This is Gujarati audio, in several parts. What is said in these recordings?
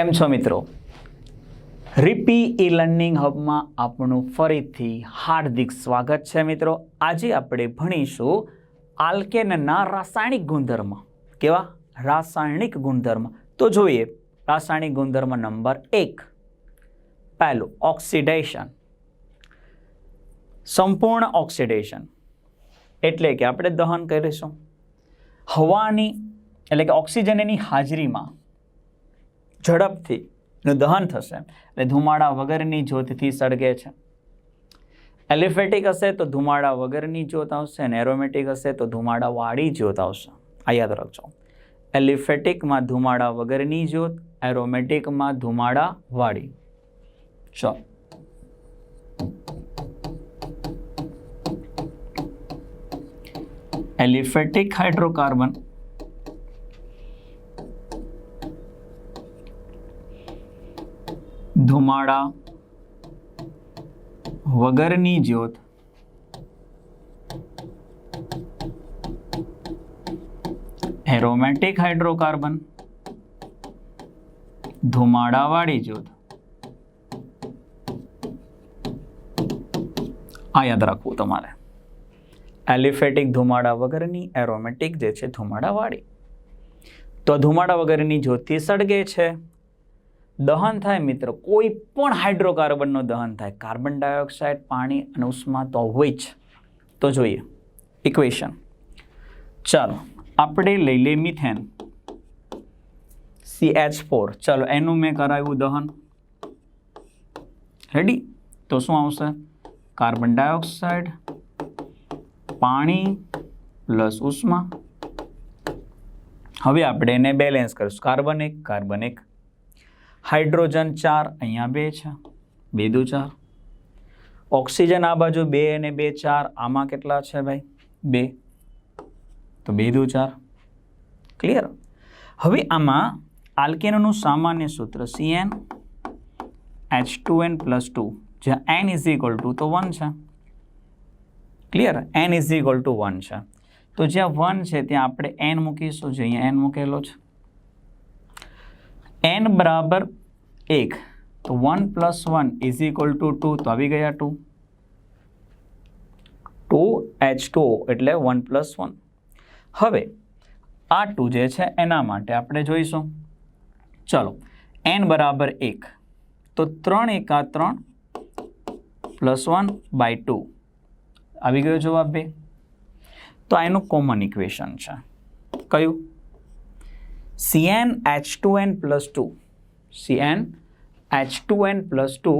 કેમ છો મિત્રો? રિપી ઈ લર્નિંગ હબમાં આપણું ફરીથી હાર્દિક સ્વાગત છે મિત્રો. આજે આપણે ભણીશું આલ્કેનના રાસાયણિક ગુણધર્મ. કેવા? રાસાયણિક ગુણધર્મ. તો જોઈએ, રાસાયણિક ગુણધર્મ નંબર એક. પહેલું, ઓક્સિડેશન. સંપૂર્ણ ઓક્સિડેશન. એટલે કે આપણે દહન કરીશું. હવાની, એટલે કે ઓક્સિજનની હાજરીમાં ઝડપથી દહન થશે અને ધુમાડા વગરની જ્યોતથી સળગે છે. એલિફેટિક હશે તો ધુમાડા વગરની જ્યોત આવશે અને એરોમેટિક હશે તો ધુમાડાવાળી જ્યોત આવશે. આ યાદ રાખજો. એલિફેટિકમાં ધુમાડા વગરની જ્યોત, એરોમેટિકમાં ધુમાડાવાળી. ચો એલિફેટિક હાઇડ્રોકાર્બન ધુમાડા વગરની જ્યોત. એરોમેટિક હાઇડ્રોકાર્બન ધુમાડાવાળી જ્યોત. આ યાદ રાખવું તમારે. એલિફેટિક ધુમાડા વગરની એરોમેટિક જે છે, ધુમાડાવાળી. તો ધુમાડા વગરની જ્યોતિ સળગે છે. દહન થાય મિત્રો, કોઈ પણ હાઇડ્રોકાર્બનનું દહન થાય, કાર્બન ડાયોક્સાઇડ, પાણી અને ઉષ્મા તો હોય જ. તો જોઈએ, ઇક્વેશન. ચાલો, આપણે લઈ લઈએ મિથેન. સી એચ ફોર ચાલો, એનું મેં કરાવ્યું દહન. રેડી તો શું આવશે? કાર્બન ડાયોક્સાઇડ, પાણી પ્લસ ઉષ્મા. હવે આપણે એને બેલેન્સ કરીશું. કાર્બન એક કાર્બન એક. હાઇડ્રોજન ચાર અહીંયા બે છે બે દુ ચાર. ઓક્સિજન આ બાજુ બે અને બે ચાર, આમાં કેટલા છે ભાઈ? બે. તો બે દુ ચાર. ક્લિયર હવે આમાં આલ્કેનોનું સામાન્ય સૂત્ર C N H two N plus two જ્યાં એન ઇઝ ઇક્વલ ટુ તો વન છે. Clear N is equal to one છે. તો જ્યાં વન છે, ત્યાં આપણે એન મૂકીશું, જે અહીંયા એન મૂકેલો છે. એન બરાબર એક. તો one plus one is equal to two two આવી ગયા ટુ ટુ એચ ટુ એટલે વન પ્લસ વન હવે, આ ટુ જે છે એના માટે આપણે જોઈશું. ચલો એન બરાબર એક. તો ત્રણ એકા ત્રણ પ્લસ વન બાય ટુ આવી ગયો જવાબ બે. તો આ એનું કોમન ઇક્વેશન છે. કયું? Cn H2n plus two Cn H2n plus two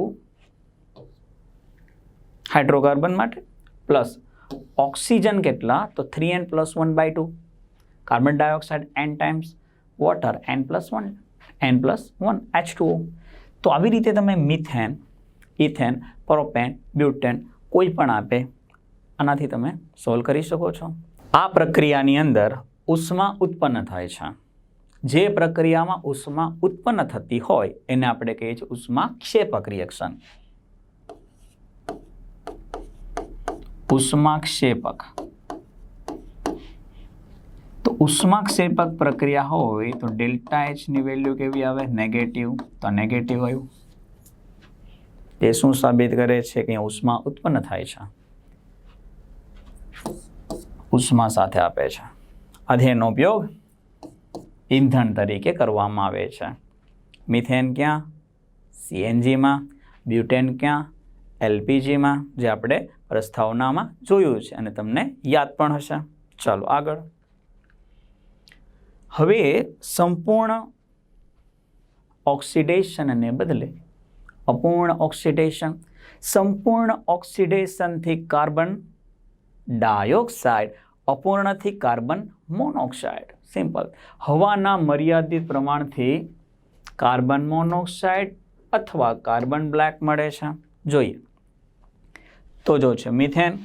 hydrocarbon માટે પ્લસ ઓક્સિજન કેટલા? તો three N plus one by two carbon dioxide N times water N plus one N plus one H two તો આવી રીતે તમે મિથેન ઇથેન પ્રોપેન બ્યુટેન કોઈ પણ આપે, આનાથી તમે સોલ્વ કરી શકો છો. આ પ્રક્રિયાની અંદર ઉષ્મા ઉત્પન્ન થાય છે. જે પ્રક્રિયામાં ઉષ્મા ઉત્પન્ન થતી હોય, એને આપણે કહીએ છીએ ઉષ્મા ક્ષેપક રિએક્શન ઉષ્માક્ષેપક તો ઉષ્માક્ષેપક પ્રક્રિયા હોય તો ડેલ્ટા એચની વેલ્યુ કેવી આવે? નેગેટિવ તો નેગેટિવ આવ્યું. એ શું સાબિત કરે છે કે ઉષ્મા ઉત્પન્ન થાય છે? ઉષ્મા સાથે આપે છે. આધેનો ઉપયોગ ઈંધણ તરીકે કરવામાં આવે છે. મિથેન ક્યાં? સીએનજીમાં બ્યુટેન ક્યાં? એલપીજીમાં જે આપણે પ્રસ્તાવનામાં જોયું છે અને તમને યાદ પણ હશે. ચાલો આગળ. હવે સંપૂર્ણ ઓક્સિડેશનને બદલે અપૂર્ણ ઓક્સિડેશન. સંપૂર્ણ ઓક્સિડેશનથી કાર્બન ડાયોક્સાઇડ અપૂર્ણથી કાર્બન મોનોક્સાઇડ. સિમ્પલ હવાના મર્યાદિત પ્રમાણથી કાર્બન મોનોક્સાઇડ અથવા કાર્બન બ્લેક મળે છે. જોઈએ. તો જો છે, મિથેન.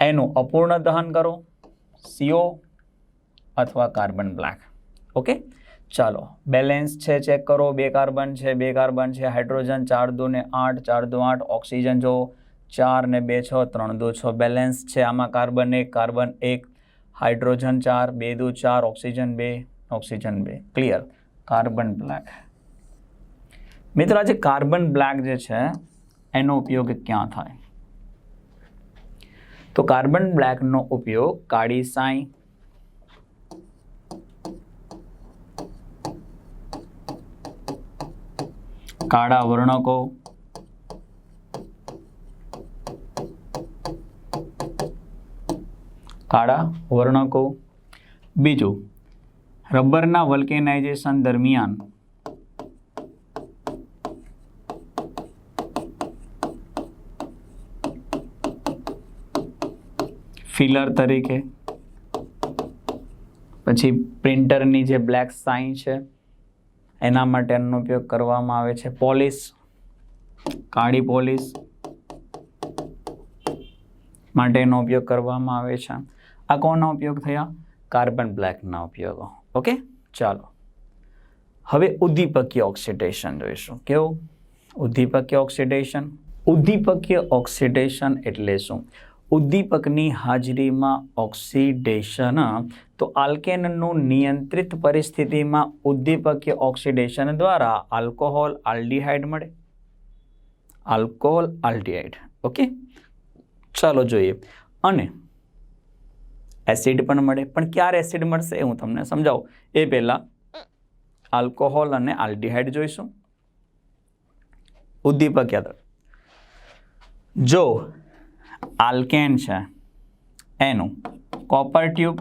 એનું અપૂર્ણ દહન કરો. સીઓ અથવા કાર્બન બ્લેક. ઓકે ચાલો. બેલેન્સ છે ચેક કરો. બે કાર્બન છે, બે કાર્બન છે. હાઇડ્રોજન ચાર દો ને આઠ, ચાર દો આઠ. ઓક્સિજન જો ચાર ને બે છ, ત્રણ દો છ. બેલેન્સ છે આમાં કાર્બન એક કાર્બન એક. હાઇડ્રોજન ચાર, બે દો ચાર. ઓક્સિજન બે ઓક્સિજન બે. ક્લિયર કાર્બન બ્લેક મિત્રો, આજે કાર્બન બ્લેક જે છે, એનો ઉપયોગ ક્યાં થાય? તો કાર્બન બ્લેકનો ઉપયોગ કાળી સાઈ, કાળા વર્ણકો કાળા, વર્ણકો. બીજું, રબરના વલ્કેનાઇઝેશન દરમિયાન ફિલર તરીકે, પછી પ્રિન્ટરની જે બ્લેક સાઇન છે, એના માટે એનો ઉપયોગ કરવામાં આવે છે. પોલિશ કાળી પોલિશ માટે એનો ઉપયોગ કરવામાં આવે છે. આ કોણના ઉપયોગ થયા? કાર્બન બ્લેકના ઉપયોગો. ઓકે ચાલો. હવે ઉદ્દીપકીય ઓક્સિડેશન જોઈશું. કેવું? ઉદ્દીપકીય ઓક્સિડેશન? ઉદ્દીપકીય ઓક્સિડેશન એટલે શું? ઉદ્દીપકની હાજરીમાં ઓક્સિડેશન, તો આલ્કેનનું નિયંત્રિત પરિસ્થિતિમાં ઉદ્દીપકીય ઓક્સિડેશન દ્વારા આલ્કોહોલ આલ્ડીહાઇડ મળે. Alcohol aldehyde. ઓકે ચાલો જોઈએ. અને એસિડ પણ મળે. પણ ક્યારે એસિડ મળશે હું તમને સમજાવું. એ પહેલાં આલ્કોહોલ અને આલ્ડીહાઇડ જોઈશું. ઉદ્દીપક યાદ જો આલ્કેન છે, એનું કોપર ટ્યુબ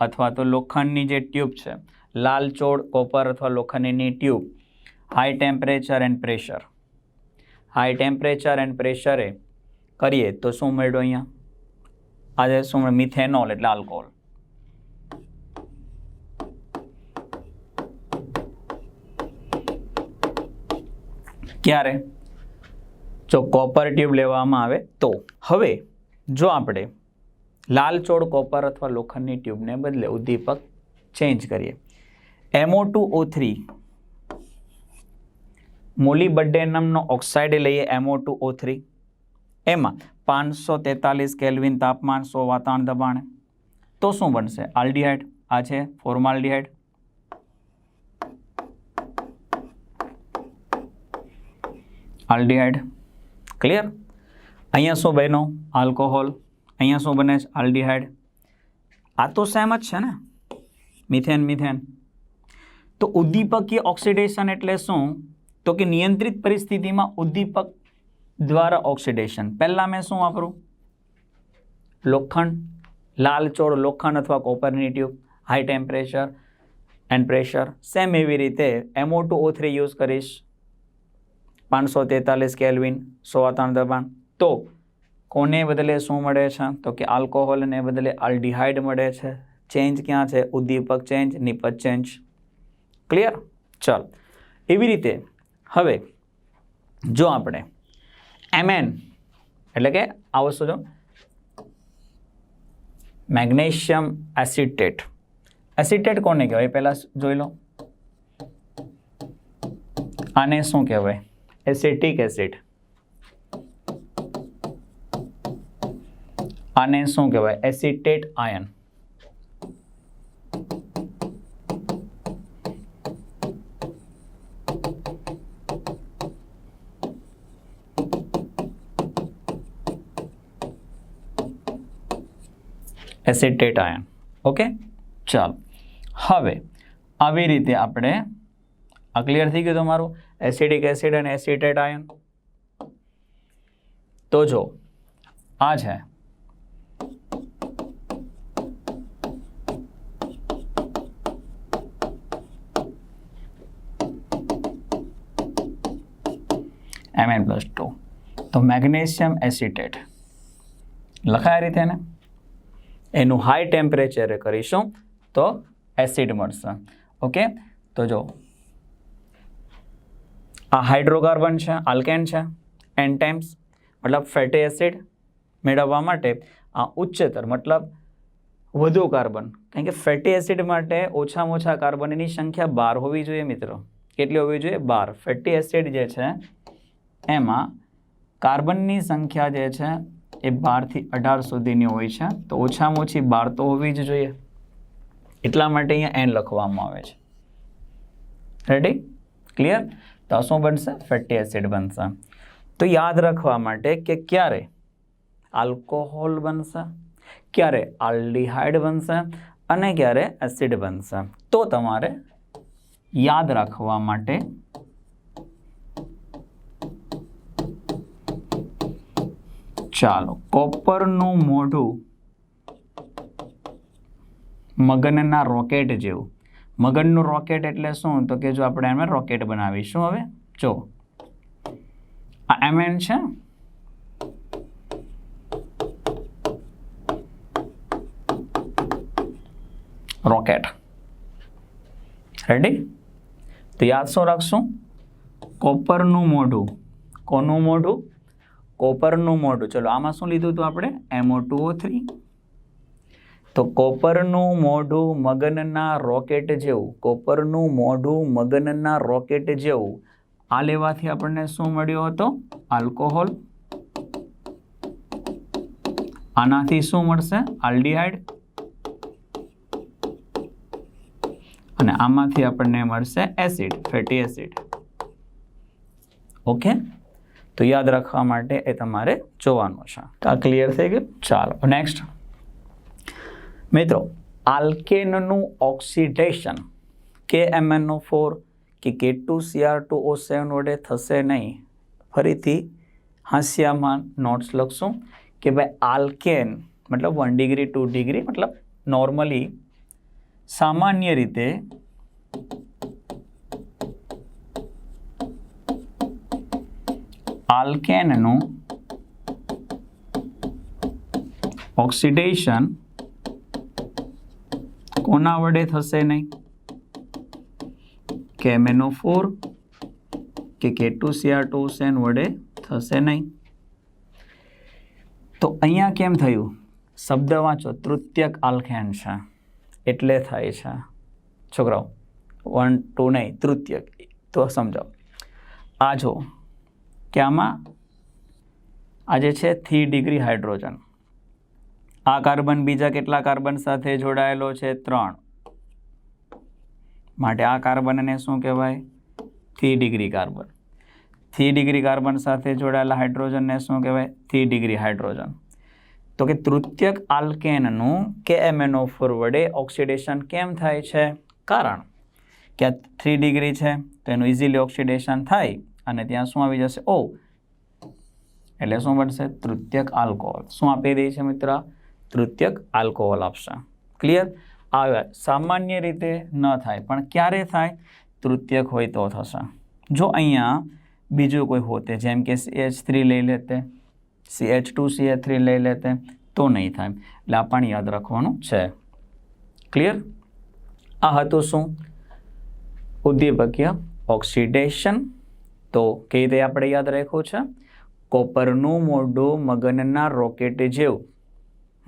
અથવા તો લોખંડની જે ટ્યુબ છે, લાલ ચોળ, કોપર અથવા લોખંડની tube, high temperature and pressure. High temperature and પ્રેશરે કરીએ તો શું મળ્યું અહીંયા? આજે શું મિથેનોલ એટલે આલ્કોહોલ. ક્યારે? જો કોપર ટ્યુબ લેવામાં આવે તો. હવે જો આપણે લાલ ચોળ કોપર અથવા લોખંડની ટ્યુબને બદલે ઉદ્દીપક ચેન્જ કરીએ. એમઓ ટુ ઓ થ્રી મોલીબડેનમનો ઓક્સાઇડ લઈએ એમઓ ટુ ઓ થ્રી એમાં પાંચસો તેતાલીસ કેલ્વિન તાપમાન, સો વાતાવરણ દબાણ. તો શું બનશે? આલ્ડીહાઇડ? આ છે ફોર્માલ્ડીહાઇડ. આલ્ડીહાઇડ. ક્લિયર અહીંયા શું બન્યો? આલ્કોહોલ. અહીંયા શું બને છે? આલ્ડીહાઇડ. આ તો સેમ જ છે ને? Methane methane. તો ઉદ્દીપકીય ઓક્સિડેશન એટલે શું? તો કે નિયંત્રિત પરિસ્થિતિમાં ઉદ્દીપક દ્વારા ઓક્સિડેશન. પહેલાં મેં શું વાપરું લોખંડ લાલચોળ લોખંડ અથવા કોપરની tube high temperature and pressure same એવી રીતે M O two O three use કરીશ. પાંચસો તેતાલીસ કેલ્વિન સો ત્રણ દબાણ. તો કોને બદલે શું મળે છે? તો કે આલ્કોહોલને બદલે આલ્ડીહાઇડ મળે છે. ચેન્જ ક્યાં છે? ઉદ્દીપક ચેન્જ નિપજ ચેન્જ ક્લિયર ચાલ. એવી રીતે, હવે જો આપણે એમએન એટલે કે આ વસ્તુ જો મેગ્નેશિયમ એસિટેટ એસિટેટ કોને કહેવાય? પહેલાં જોઈ લો. આને શું કહેવાય? એસિટિક એસિડ આને શું કહેવાય? Acetate ion acetate ion okay ચાલો. હવે, આવી રીતે આપણે, આ ક્લિયર થઈ ગયું તમારું? એસિડિક એસિડ અને એસિટેટ આયન તો જો, આ છે. એમએન પ્લસ ટુ તો મેગ્નેશિયમ એસિટેટ. લખાય આ રીતે ને એનું હાઈ ટેમ્પરેચરે કરીશું, તો એસિડ મળશે. ઓકે તો જો, આ હાઇડ્રોકાર્બન છે આલ્કેન છે એન મતલબ ફેટી એસિડ મેળવવા માટે આ ઉચ્ચતર, મતલબ વધુ કાર્બન કારણ કે ફેટી એસિડ માટે ઓછામાં ઓછા કાર્બનની સંખ્યા બાર હોવી જોઈએ મિત્રો. કેટલી હોવી જોઈએ? બાર. ફેટી એસિડ જે છે, એમાં કાર્બનની સંખ્યા જે છે એ બારથી અઢાર સુધીની હોય છે. તો ઓછામાં ઓછી બાર તો હોવી જ જોઈએ. એટલા માટે અહીંયા એન લખવામાં આવે છે. રેડી ક્લિયર તો શું બનશે? ફેટી એસિડ બનશે. તો યાદ રાખવા માટે કે ક્યારે આલ્કોહોલ બનશે, ક્યારે આલ્ડીહાઇડ બનશે અને ક્યારે એસિડ બનશે. તો તમારે યાદ રાખવા માટે ચાલો, કોપરનું મોઢું મગનના રોકેટ જેવું. મગનનું રોકેટ એટલે શું? તો કે જો આપણે એમ રોકેટ બનાવીશું હવે, જો. આ એમએન છે. રોકેટ. રેડી તો યાદ શું રાખશું? કોપરનું મોઢું. કોનું મોઢું? કોપરનું મોઢું. ચલો, આમાં શું લીધું હતું આપણે? એમઓ ટુ થ્રી તો કોપરનું મોઢું મગનના રોકેટ જેવું. કોપરનું મોઢું મગનના રોકેટ જેવું. આ લેવાથી આપણને શું મળ્યો હતો? આલ્કોહોલ. આનાથી શું મળશે? આલ્ડીહાઇડ. અને આમાંથી આપણને મળશે એસિડ, ફેટી એસિડ. ઓકે? તો યાદ રાખવા માટે એ તમારે જોવાનું છે. આ ક્લિયર થઈ ગયું? ચાલો નેક્સ્ટ મિત્રો આલ્કેનનું ઓક્સિડેશન કે એમએનઓ ફોર કે K two C R two O seven વડે થશે નહીં. ફરીથી હાસ્યામાં નોટ્સ લખશું કે ભાઈ આલ્કેન મતલબ વન ડિગ્રી ટુ ડિગ્રી મતલબ નોર્મલી સામાન્ય રીતે આલ્કેનનું ઓક્સિડેશન કોના વડે થશે નહીં? કેમેનો ફોર કે કેટુસિયાટોસેન વડે થશે નહીં? તો અહીંયા કેમ થયું? શબ્દ વાંચો, તૃતીયક આલ્કેન છે. એટલે થાય છે. છોકરાઓ વન ટુ નહીં, તૃતીયક. તો સમજાવો. આ જો કે આમાં આ જે છે થ્રી ડિગ્રી હાઇડ્રોજન. આ કાર્બન બીજા કેટલા કાર્બન સાથે જોડાયેલો છે? ત્રણ. માટે આ કાર્બનને શું કહેવાય? Three degree carbon. Three degree carbon સાથે જોડાયેલા હાઇડ્રોજનને શું કહેવાય? Three degree hydrogen. તો કે તૃતીયક આલ્કેનનું કે એમએનઓ ફોર વડે ઓક્સિડેશન કેમ થાય છે? કારણ કે થ્રી ડિગ્રી છે, તો એનું ઇઝીલી ઓક્સિડેશન થાય. અને ત્યાં શું આવી જશે? ઓ એટલે શું બનશે? તૃતીયક આલ્કોહોલ શું આપી દે છે મિત્ર? તૃતીયક આલ્કોહોલ આપશે ક્લિયર આવે સામાન્ય રીતે ન થાય, પણ ક્યારે થાય? તૃતીયક હોય તો થશે. જો અહીંયા બીજું કોઈ હોતે, જેમ કે સી એચ થ્રી લઈ લેતે C H two C H three લઈ લેતે, તો નહીં થાય. એટલે આ પણ યાદ રાખવાનું છે. ક્લિયર આ હતું શું? ઉદ્દીપકીય ઓક્સિડેશન તો કઈ રીતે આપણે યાદ રાખ્યું છે? કોપરનું મોઢું મગનના રોકેટ જેવું.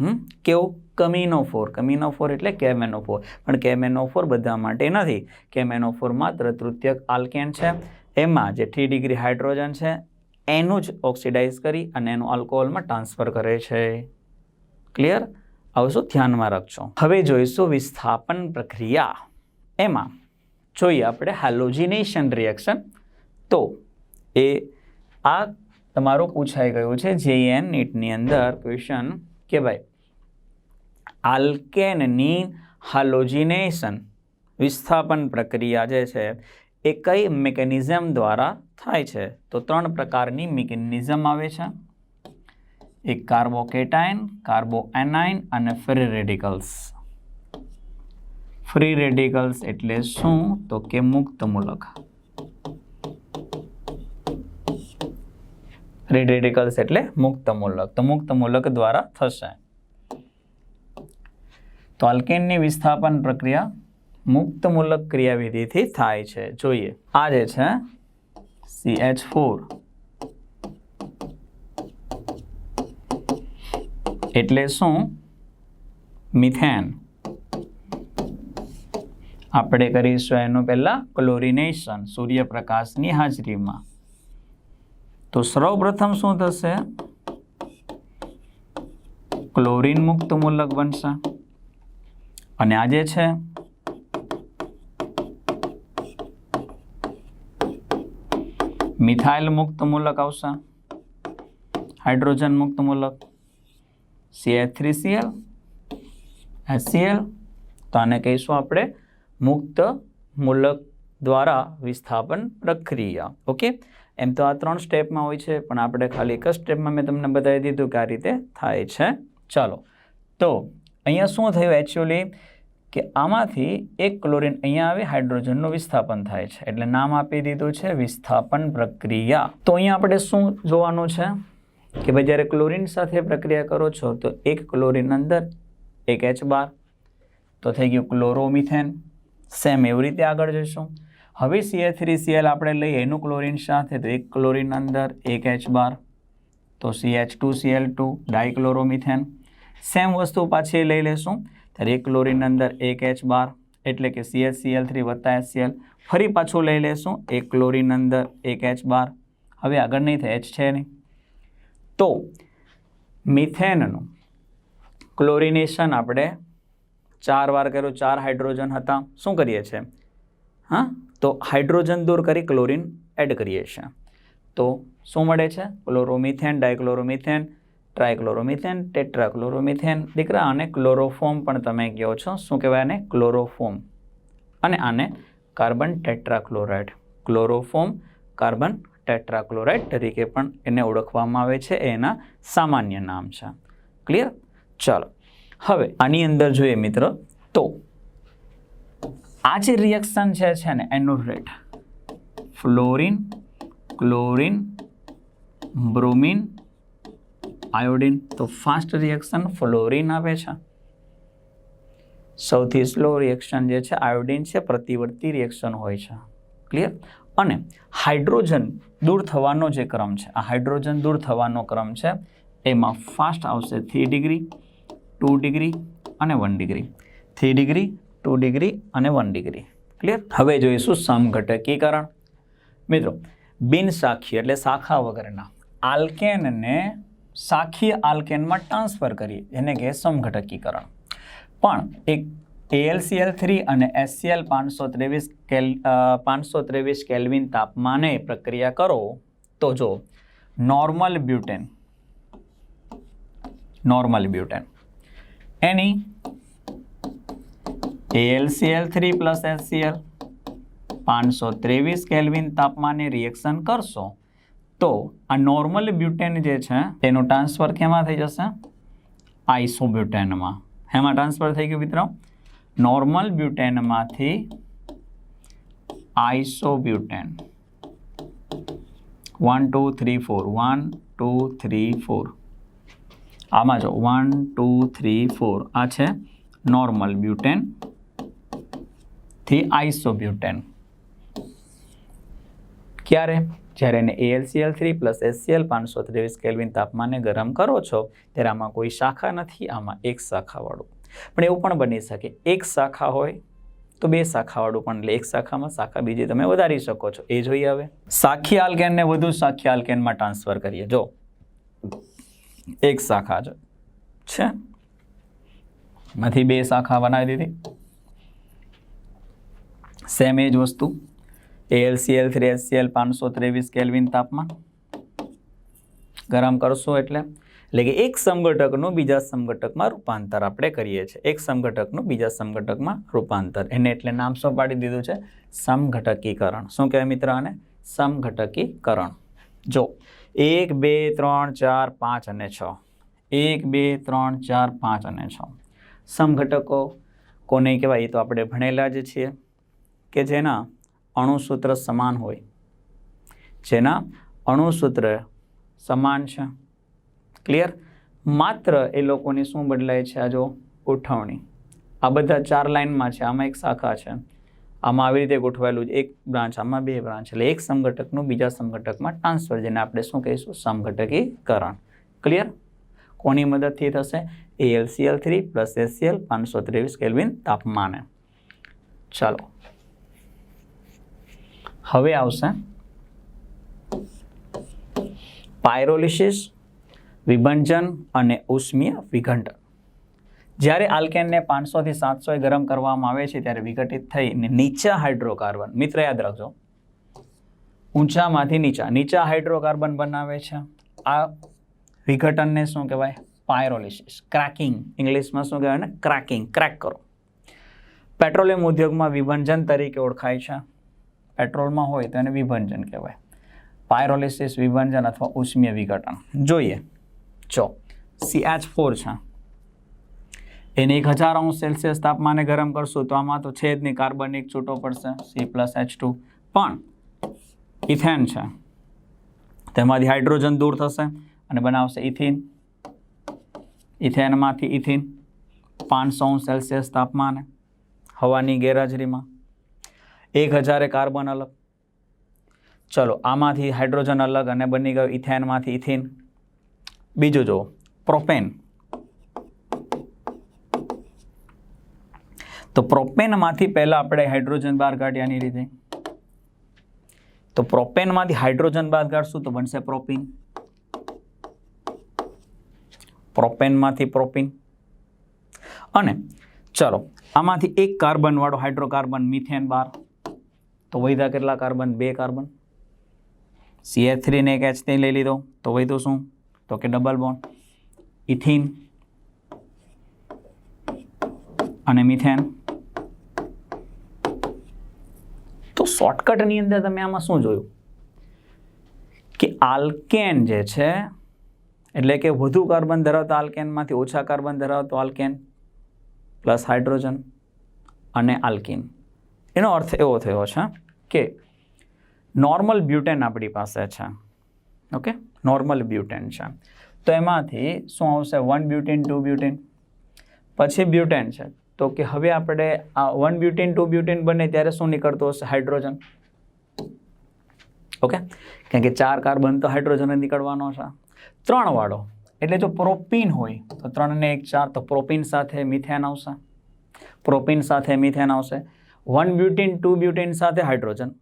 હમ? કેવું? કમીનો ફોર. કમીનો ફોર એટલે કેમેનો ફોર. પણ કેમેનો ફોર બધા માટે નથી. કેમેનો ફોર માત્ર તૃતીયક આલ્કેન છે. એમાં જે થ્રી ડિગ્રી હાઇડ્રોજન છે, એનું જ ઓક્સિડાઇઝ કરી અને એનું આલ્કોહોલમાં ટ્રાન્સફર કરે છે. ક્લિયર? આવું શું ધ્યાનમાં રાખજો. હવે જોઈશું વિસ્થાપન પ્રક્રિયા. એમાં જોઈએ આપણે હેલોજિનેશન રિએક્શન તો એ આ તમારું પૂછાઈ ગયું છે જેએન નીટની અંદર ક્વેશ્ચન કે ભાઈ આલ્કેનની હાલોજિનેશન વિસ્થાપન પ્રક્રિયા જે છે એ કઈ મિકેનિઝમ દ્વારા થાય છે? તો ત્રણ પ્રકારની મિકેનિઝમ આવે છે. એક કાર્બોકેટાઇન, કાર્બોએનાઇન અને ફ્રી રેડિકલ્સ. ફ્રી રેડિકલ્સ એટલે શું? તો કે મુક્ત મૂલક. ફ્રી એટલે મુક્ત મૂલક તો મુક્ત મૂલક દ્વારા થશે. તો આલ્કેનની વિસ્થાપન પ્રક્રિયા મુક્ત મૂલક ક્રિયાવિધિથી થાય છે. જોઈએ. આ જે છે સી એચ ફોર એટલે શું? મિથેન. આપણે કરીશું એનું પહેલાં ક્લોરિનેશન સૂર્યપ્રકાશની હાજરીમાં. તો સર્વપ્રથમ શું થશે? ક્લોરીન મુક્ત મૂલક બનશે. અને આ જે છે, મિથાઇલ મુક્ત મૂલક આવશે. હાઇડ્રોજન મુક્ત મૂલક. C H three C L H C L તો આને કહીશું આપણે મુક્ત મૂલક દ્વારા વિસ્થાપન પ્રક્રિયા. ઓકે? એમ તો આ ત્રણ સ્ટેપમાં હોય છે, પણ આપણે ખાલી એક જ સ્ટેપમાં મેં તમને બતાવી દીધું કે આ રીતે થાય છે. ચાલો, તો અહીંયા શું થયું એકચ્યુઅલી કે આમાંથી એક ક્લોરીન અહીંયા આવે, હાઇડ્રોજનનું વિસ્થાપન થાય છે. એટલે નામ આપી દીધું છે, વિસ્થાપન પ્રક્રિયા. તો અહીંયા આપણે શું જોવાનું છે? કે ભાઈ જ્યારે ક્લોરીન સાથે પ્રક્રિયા કરો છો, તો એક ક્લોરીન અંદર એક એચ બાર. તો થઈ ગયું ક્લોરોમિથેન. સેમ એવી રીતે આગળ જઈશું. હવે સીએ થ્રી સીએલ આપણે લઈએ, એનું ક્લોરીન સાથે તો એક ક્લોરીન અંદર, એક એચ બાર, તો C H two C L two dichloromethane same વસ્તુ પાછી લઈ લેશું. ત્યારે એક ક્લોરિન અંદર, એક એચ બાર, એટલે કે C H C L three વત્તા એચસીએલ ફરી પાછું લઈ લેશું. એક ક્લોરીન અંદર, એક એચ બાર. હવે આગળ નહીં થાય એચ છે નહીં. તો મિથેનનું ક્લોરિનેશન આપણે ચાર વાર કર્યું, ચાર હાઇડ્રોજન હતા. શું કરીએ છીએ? હા? તો હાઇડ્રોજન દૂર કરી ક્લોરીન એડ કરીએ છીએ. તો શું મળે છે? Chloromethane, dichloromethane, trichloromethane, tetrachloromethane. દીકરા, આને ક્લોરોફોર્મ પણ તમે કહો છો. શું કહેવાય આને? ક્લોરોફોર્મ. અને આને carbon tetrachloride. Chloroform carbon tetrachloride તરીકે પણ એને ઓળખવામાં આવે છે. એના સામાન્ય નામ છે. ક્લિયર? ચાલો. હવે આની અંદર જોઈએ મિત્ર, તો આ જે રિએક્શન છે છે ને, એનું rate fluorine chlorine bromine iodine તો ફાસ્ટ રિએક્શન ફ્લોરિન આવે છે. સૌથી સ્લો રિએક્શન જે છે આયોડિન છે, પ્રતિવર્તી રિએક્શન હોય છે. ક્લિયર અને હાઇડ્રોજન દૂર થવાનો જે ક્રમ છે, આ હાઇડ્રોજન દૂર થવાનો ક્રમ છે, એમાં ફાસ્ટ આવશે થ્રી ડિગ્રી ટુ ડિગ્રી અને one degree three degree two degree અને વન ડિગ્રી. ક્લિયર હવે જોઈશું સમઘટકીકરણ મિત્રો બિનશાખી એટલે શાખા વગરના આલ્કેનને શાખીય આલ્કેનમાં ટ્રાન્સફર કરીએ, એને કહે સમઘટકીકરણ પણ એક એલસીએલ થ્રી અને એસસીએલ પાંચસો ત્રેવીસ કેલ પાંચસો ત્રેવીસ કેલ્વિન તાપમાને પ્રક્રિયા કરો, તો જો, નોર્મલ બ્યુટેન નોર્મલ બ્યુટેન. એની L C L three plus S C L પાંચસો ત્રેવીસ કેલ્વિન તાપમાને રિએક્શન કરશો, તો આ નોર્મલ બ્યુટેન જે છે, તેનું ટ્રાન્સફર કેમાં થઈ જશે? આઈસોબ્યુટેનમાં એમાં ટ્રાન્સફર થઈ ગયું મિત્રો? Normal બ્યુટેનમાંથી isobutane one two three four one two three four આમાં જો વન ટુ થ્રી ફોર આ છે નોર્મલ બ્યુટેન થી આઈસોબ્યુટેન ક્યારે? જ્યારે એને એલસીએલ થ્રી પ્લસ એસસીએલ પાંચસો ત્રેવીસ કેલ્વિન તાપમાને ગરમ કરો છો, ત્યારે આમાં કોઈ શાખા નથી, આમાં એક શાખાવાળું. પણ એવું પણ બની શકે. એક શાખા હોય તો બે શાખાવાળું પણ, એટલે એક શાખામાં શાખા બીજી તમે વધારી શકો છો. એ જોઈએ હવે. શાખી આલ્કેનને વધુ શાખી આલ્કેનમાં ટ્રાન્સફર કરીએ. જો. એક શાખા છે. માંથી બે શાખા બનાવી દીધી. સેમ એ જ વસ્તુ એલસીએલ થ્રી એસસીએલ પાંચસો ત્રેવીસ કેલ્વિન તાપમાન. ગરમ કરશો એટલે. એટલે કે એક સમઘટકનું બીજા સમઘટકમાં રૂપાંતર આપણે કરીએ છીએ. એક સમઘટકનું બીજા સમઘટકમાં રૂપાંતર. એને એટલે નામ શું પાડી દીધું છે? સમઘટકીકરણ. શું કહેવાય મિત્ર આને? સમઘટકીકરણ. જો, એક, બે, ત્રણ, ચાર, પાંચ અને છ. એક, બે, ત્રણ, ચાર, પાંચ અને છ. સમઘટકો કોને કહેવાય? એ તો આપણે ભણેલા જ છીએ. કે જેના અણુસૂત્ર સમાન હોય. જેના અણુસૂત્ર સમાન છે. ક્લિયર માત્ર એ લોકોની શું બદલાય છે આ જો ગોઠવણી. આ બધા ચાર લાઇનમાં છે, આમાં એક શાખા છે. આમાં આવી રીતે ગોઠવાયેલું છે. એક બ્રાન્ચ, આમાં બે બ્રાન્ચ. એટલે એક સંગઠકનું બીજા સંગઠકમાં ટ્રાન્સફર જેને આપણે શું કહીશું? સંગઠકીકરણ ક્લિયર કોની મદદથી થશે? એલસીએલ થ્રી પ્લસ એસસીએલ પાંચસો ત્રેવીસ કેલ્વિન તાપમાને. ચાલો. હવે આવશે. પાયરોલિસિસ, વિભંજન અને ઉષ્મીય વિઘંટન. જ્યારે આલ્કેનને પાંચસોથી સાતસો ગરમ કરવામાં આવે છે, ત્યારે વિઘટિત થઈને નીચા હાઇડ્રોકાર્બન, મિત્ર યાદ રાખજો, ઊંચામાંથી નીચા નીચા હાઇડ્રોકાર્બન બનાવે છે. આ વિઘટનને શું કહેવાય? Pyrolysis, cracking. ઇંગ્લિશમાં શું કહેવાય? ને ક્રેકિંગ, ક્રેક કરો. પેટ્રોલિયમ ઉદ્યોગમાં વિભંજન તરીકે ઓળખાય છે. પેટ્રોલમાં હોય તો એને વિભંજન કહેવાય. પાયરોલિસિસ, વિભંજન અથવા ઉષ્મીય વિઘટન. જોઈએ. ચો એચ ફોર છે. એને એક હજાર અંશ સેલ્સિયસ તાપમાને ગરમ કરશું તો આમાં તો છે જ નહીં કાર્બનિક છૂટો પડશે સી પ્લસ એચ ટુ પણ, ઇથેન છે. તેમાંથી હાઇડ્રોજન દૂર થશે અને બનાવશે ઇથિન. ઇથેનમાંથી ઇથિન પાંચસો અંશ સેલ્સિયસ તાપમાને હવાની ગેરહાજરીમાં. એક હજારે કાર્બન અલગ. ચલો, આમાંથી હાઇડ્રોજન અલગ અને બની ગયું ઇથેનમાંથી ઇથિન. બીજું જુઓ, પ્રોપેન. તો પ્રોપેનમાંથી પહેલાં આપણે હાઇડ્રોજન બહાર કાઢ્યાની રીતે. તો પ્રોપેનમાંથી હાઇડ્રોજન બહાર કાઢશું તો બનશે પ્રોપિન. પ્રોપેનમાંથી પ્રોપિન. અને ચલો, આમાંથી એક કાર્બનવાળો હાઇડ્રોકાર્બન મિથેન બાર તો વૈધા કેટલા કાર્બન? બે કાર્બન. સીએચ થ્રીને એક એચ લઈ લીધો. તો વૈધું શું? તો કે ડબલ બોન્ડ ઇથિન અને મિથેન તો શોર્ટકટની અંદર તમે આમાં શું જોયું? કે આલ્કેન જે છે, એટલે કે વધુ કાર્બન ધરાવતા આલ્કેનમાંથી ઓછા કાર્બન ધરાવતો આલ્કેન પ્લસ હાઇડ્રોજન અને આલ્કિન એનો અર્થ એવો થયો છે કે નોર્મલ બ્યુટેન આપણી પાસે છે. ઓકે નોર્મલ બ્યુટેન છે. તો એમાંથી શું આવશે? વન બ્યુટેન ટુ બ્યુટેન પછી બ્યુટેન છે. તો કે હવે આપણે આ વન બ્યુટેન ટુ બ્યુટેન બને ત્યારે શું નીકળતું હશે? હાઇડ્રોજન ઓકે કારણ કે ચાર કાર્બન તો હાઇડ્રોજન નીકળવાનો છે. ત્રણ વાળો, એટલે જો પ્રોપીન હોય, તો ત્રણ ને એક ચાર, તો પ્રોપીન સાથે મિથેન આવશે. પ્રોપીન સાથે મિથેન આવશે. વન બ્યુટીન ટુ બ્યુટીન સાથે હાઇડ્રોજન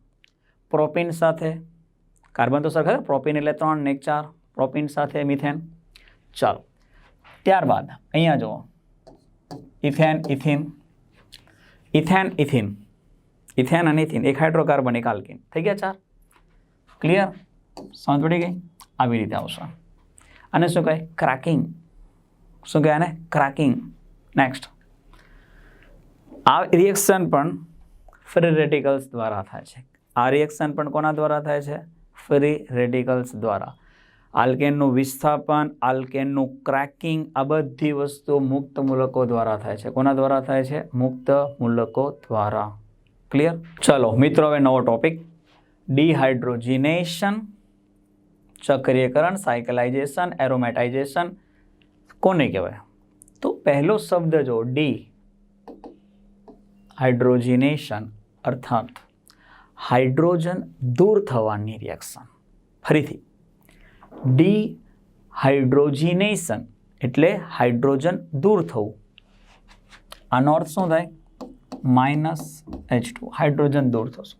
પ્રોપીન સાથે કાર્બન તો સરખા પ્રોપીન એટલે ત્રણ ને એક ચાર પ્રોપીન સાથે મિથેન ચાલો ત્યારબાદ અહીંયા જુઓ ethane ethene ethane ethene ethane અને ઇથિન એક હાઇડ્રોકાર્બન એક આલ્કિન થઈ ગયા ચાર ક્લિયર સમજ પડી ગઈ આવી રીતે આવશે અને શું કહે ક્રેકિંગ શું કહે આને ક્રેકિંગ નેક્સ્ટ આ રિએક્શન પણ ફ્રી રેડિકલ્સ દ્વારા થાય છે. આ રિએક્શન પણ કોના દ્વારા થાય છે? ફ્રી રેડિકલ્સ દ્વારા. આલ્કેનનું વિસ્થાપન, આલ્કેનનું ક્રેકિંગ આ બધી વસ્તુ મુક્ત મૂલકો દ્વારા થાય છે. કોના દ્વારા થાય છે? મુક્ત મૂલકો દ્વારા. ક્લિયર ચલો, મિત્રો, હવે નવો ટોપિક ડિહાઇડ્રોજિનેશન ચક્રીયકરણ સાયકલાઇઝેશન એરોમેટાઇઝેશન કોને કહેવાય? તો પહેલો શબ્દ જો ડી હાઇડ્રોજિનેશન, અર્થાત હાઇડ્રોજન દૂર થવાની રિએક્શન ફરીથી ડી હાઇડ્રોજિનેશન એટલે હાઇડ્રોજન દૂર થવું. આનો અર્થ શું થાય? માઇનસ એચ ટુ હાઇડ્રોજન દૂર થશે.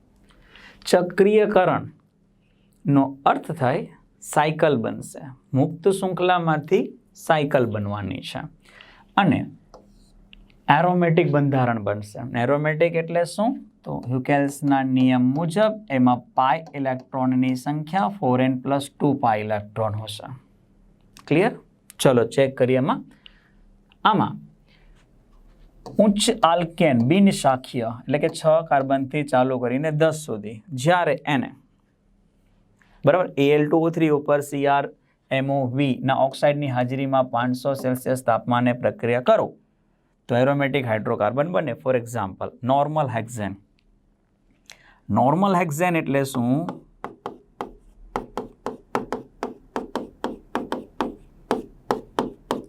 ચક્રીયકરણનો અર્થ થાય સાયકલ બનશે. મુક્ત શૃંખલામાંથી સાયકલ બનવાની છે. અને એરોમેટિક બંધારણ બનશે. એરોમેટિક એટલે શું? તો હ્યુકેલ્સના નિયમ મુજબ એમાં પાય ઇલેક્ટ્રોનની સંખ્યા four N plus two pi electron હશે. ક્લિયર ચલો ચેક કરીએ એમાં. આમાં ઉચ્ચ આલ્કેન બિનશાખીય એટલે કે છ કાર્બનથી ચાલુ કરીને દસ સુધી. જ્યારે એને બરાબર એલ ટુ થ્રી ઉપર સીઆર એમઓ વીના ઓક્સાઇડની હાજરીમાં પાંચસો સેલ્સિયસ તાપમાને પ્રક્રિયા કરો. તો એરોમેટિક હાઇડ્રોકાર્બન બને. For example normal hexane normal hexane એટલે શું?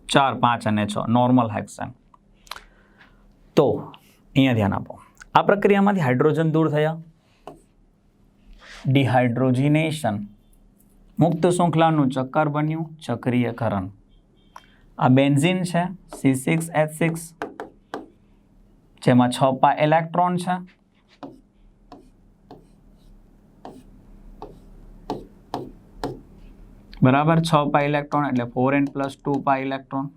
ચાર, પાંચ અને છ. નોર્મલ હેક્ઝેન તો, અહીંયા ધ્યાન આપો. આ પ્રક્રિયામાંથી હાઇડ્રોજન દૂર થયા. ડિહાઇડ્રોજિનેશન મુક્ત શૃંખલાનું ચક્કર બન્યું ચક્રીયકરણ. આ બેન્ઝિન છે સી સિક્સ એચ સિક્સ જેમાં છ પા ઇલેક્ટ્રોન છે. બરાબર છ પા ઇલેક્ટ્રોન એટલે four N plus two pi electron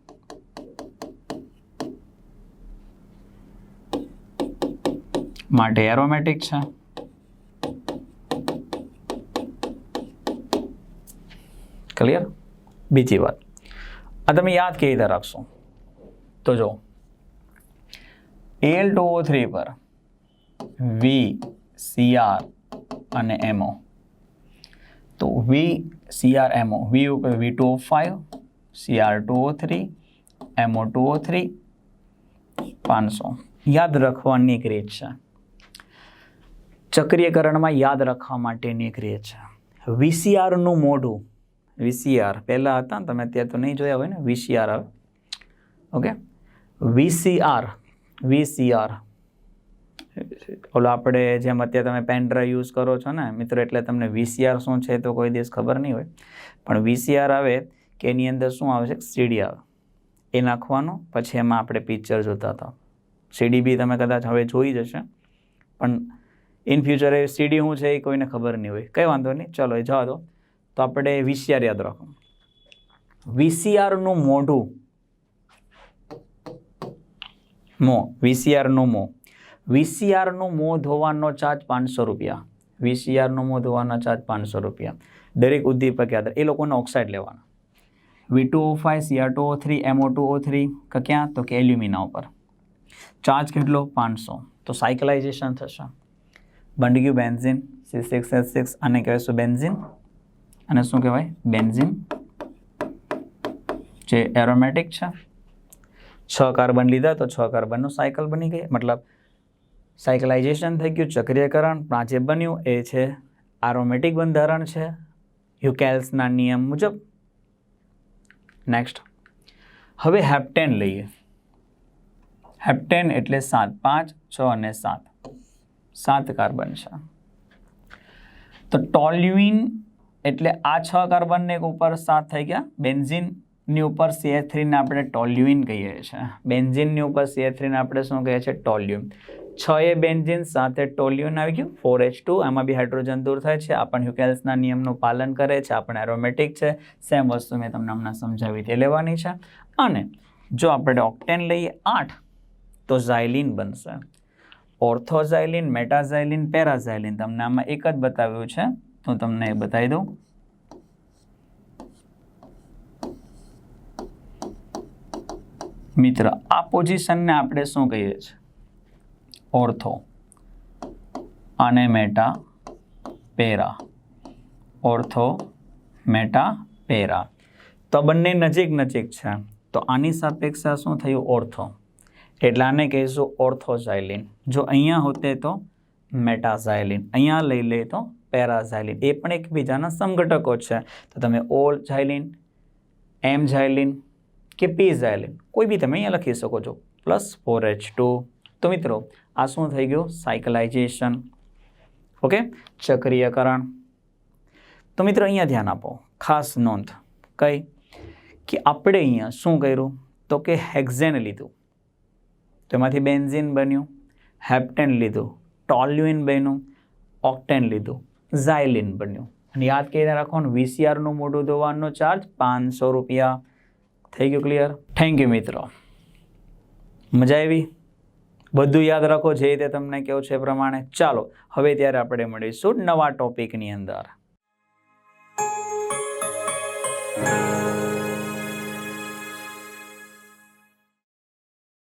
માટે એરોમેટિક છે. ક્લિયર બીજી વાત. આ તમે યાદ કેવી રીતે રાખશો? તો જો એલ ટુ ઓ થ્રી પર વી સીઆર અને એમઓ તો વી C R M O V ઉપર V two O five C R two O three M O two O three પાંચસો. યાદ રાખવાની એક રીત છે. ચક્રીયકરણમાં યાદ રાખવા માટેની એક રીત છે. વીસીઆરનું મોઢું. વીસીઆર પહેલાં હતા તમે અત્યારે તો નહીં જોયા હોય ને? વીસીઆર આવે. Okay VCR VCR. ઓલો આપણે જેમ અત્યારે તમે પેન ડ્રાઈવ યુઝ કરો છો ને મિત્રો એટલે તમને વીસીઆર શું છે તો કોઈ દિવસ ખબર નહીં હોય. પણ વીસીઆર આવે કે એની અંદર શું આવે છે? સીડી આવે. એ નાખવાનું પછી એમાં આપણે પિક્ચર જોતા હતા. સીડી બી તમે કદાચ હવે જોઈ જશે પણ ઇન ફ્યુચર એ સીડી શું છે એ કોઈને ખબર નહીં હોય. કંઈ વાંધો નહીં. ચલો એ જવા દો. તો આપણે વીસીઆર યાદ રાખો. વીસીઆરનું મોઢું મો, વીસીઆરનું મો. વીસીઆરનું મોં ધોવાનો ચાર્જ પાંચસો રૂપિયા. વીસીઆરનું મોં ધોવાનો ચાર્જ પાંચસો રૂપિયા. દરેક ઉદ્દીપક યાદ એ લોકોને ઓક્સાઇડ લેવાના. V two O five C R two O three M O two O three ક્યાં? તો કે એલ્યુમિના ઉપર. ચાર્જ કેટલો? પાંચસો. તો સાયકલાઇઝેશન થશે. બંડગ્યું benzene C six S six આને કહેવાય બેન્ઝિન અને શું કહેવાય? બેન્ઝિન જે એરોમેટિક છે. છ કાર્બન લીધા તો છ કાર્બનનું સાયકલ બની ગઈ. મતલબ સાયકલાઇઝેશન થઈ ગયું, ચક્રીયકરણ પાંચે બન્યું. એ છે આરોમેટિક બંધારણ છે. હ્યુકેલ્સના નિયમ મુજબ. નેક્સ્ટ હવે હેપ્ટેન લઈએ. હેપ્ટેન એટલે સાત, પાંચ, છ અને સાત. સાત કાર્બન છે. તો ટોલ્યુઇન એટલે આ છ કાર્બનને ઉપર સાત થઈ ગયા. બેન્ઝિનની ઉપર સીએચ થ્રીને આપણે ટોલ્યુઇન કહીએ છીએ. બેન્ઝિનની ઉપર સીએચ થ્રીને આપણે શું કહીએ છીએ? ટોલ્યુઇન છ એ બેન્ઝિન સાથે ટોલ્યુન આવી ગયું. ફોર એચ ટુ એમાં બી હાઇડ્રોજન દૂર થાય છે. આપણ હ્યુકેલ્સના નિયમનું પાલન કરે છે. આપણે એરોમેટિક છે. સેમ વસ્તુ મેં તમને હમણાં સમજાવી તે લેવાની છે. અને જો આપણે ઓક્ટેન લઈએ, આઠ, તો ઝાયલિન બનશે. ઓર્થોઝાઇલિન મેટાઝાઇલિન પેરાઝાઇલિન તમને આમાં એક જ બતાવ્યું છે. તો તમને એ બતાવી દઉં. મિત્ર, આ પોઝિશનને આપણે શું કહીએ છીએ? ઓર્થો. અને meta para. Ortho, meta, para. તો બંને નજીક નજીક છે. તો આની સાપેક્ષા શું થયું? ઓર્થો. એટલે આને કહીશું ઓર્થોઝાઇલિન જો અહીંયા હોતે તો મેટાઝાઇલિન અહીંયા લઈ લે તો પેરાઝાઇલિન એ પણ એકબીજાના સમઘટકો છે. તો તમે ઓલ ઝાઇલિન એમ ઝાઇલિન કે પી ઝાઇલિન કોઈ બી તમે અહીંયા લખી શકો છો. પ્લસ ફોર એચ ટુ તો મિત્રો, આ શું થઈ ગયું? સાયકલાઇઝેશન ઓકે ચક્રીયકરણ. તો મિત્રો, અહીંયા ધ્યાન આપો. ખાસ નોંધ. કઈ? કે આપણે અહીંયા શું કર્યું? તો કે હેક્ઝેન લીધું. તેમાંથી બેન્ઝિન બન્યું, હેપ્ટેન લીધું, ટોલ્યુઇન બન્યું, ઓક્ટેન લીધું, ઝાયલિન બન્યું. અને યાદ કરીને ને વીસીઆરનું મોઢું ધોવાનો ચાર્જ પાંચસો રૂપિયા. થઈ ગયું ક્લિયર થેન્ક યુ મિત્રો. મજા આવી? બધું યાદ રાખો, જે રીતે તમને કેવું છે એ પ્રમાણે. ચાલો, હવે ત્યારે આપણે મળીશું નવા ટોપિકની અંદર.